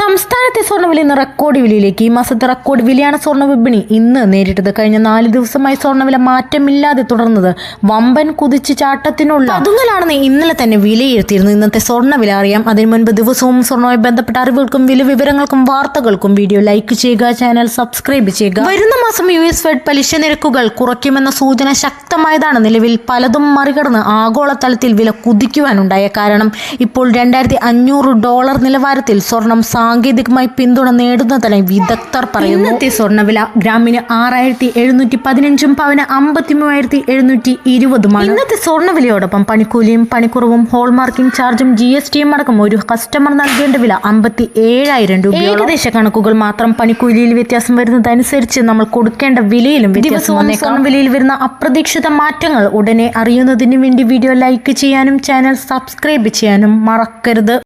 സംസ്ഥാനത്തെ സ്വർണവില ഇന്ന് റെക്കോർഡ് വിലയിലേക്ക് ഈ മാസത്തെ റെക്കോർഡ് വിലയാണ് സ്വർണ വിപണി. ഇന്ന് നേരിട്ടത് കഴിഞ്ഞ നാല് ദിവസമായി സ്വർണവില മാറ്റമില്ലാതെ തുടർന്നത് വമ്പൻ കുതിച്ചു ചാട്ടത്തിനുള്ള അതുങ്ങലാണെന്ന് ഇന്നലെ തന്നെ വിലയിരുത്തിയിരുന്നു. ഇന്നത്തെ സ്വർണവില അറിയാം. അതിനു മുൻപ് ദിവസവും സ്വർണവുമായി ബന്ധപ്പെട്ട അറിവുകൾക്കും വില വിവരങ്ങൾക്കും വാർത്തകൾക്കും വീഡിയോ ലൈക്ക് ചെയ്യുക ചാനൽ സബ്സ്ക്രൈബ് ചെയ്യുക. വരുന്ന മാസം യു എസ് ഫെഡ് പലിശ നിരക്കുകൾ കുറയ്ക്കുമെന്ന സൂചന ശക്തമായതാണ്. നിലവിൽ പലതും മറികടന്ന് ആഗോളതലത്തിൽ വില കുതിക്കുവാനുണ്ടായ കാരണം ഇപ്പോൾ രണ്ടായിരത്തി ഡോളർ നിലവാരത്തിൽ സ്വർണം സാങ്കേതികമായി പിന്തുണ നേടുന്നതായി വിദഗ്ധർ പറയുന്നു. ഇന്നത്തെ സ്വർണവില ഗ്രാമിന് ആറായിരത്തി എഴുന്നൂറ്റി പതിനഞ്ചും പവന് അമ്പത്തി മൂവായിരത്തി എഴുന്നൂറ്റി ഇരുപതുമാണ് ഇന്നത്തെ സ്വർണവിലയോടൊപ്പം പണിക്കൂലിയും പണിക്കുറവും ഹോൾമാർക്കിംഗ് ചാർജും ജി എസ് ടിയും അടക്കം ഒരു കസ്റ്റമർ നൽകേണ്ട വില അമ്പത്തി ഏഴായിരം രൂപ ഏകദേശ കണക്കുകൾ മാത്രം പണിക്കൂലിയിൽ വ്യത്യാസം വരുന്നതനുസരിച്ച് നമ്മൾ കൊടുക്കേണ്ട വിലയിലും ദിവസവും സ്വർണവിലയിൽ വരുന്ന അപ്രതീക്ഷിത മാറ്റങ്ങൾ ഉടനെ അറിയുന്നതിന് വേണ്ടി വീഡിയോ ലൈക്ക് ചെയ്യാനും ചാനൽ സബ്സ്ക്രൈബ് ചെയ്യാനും മറക്കരുത്.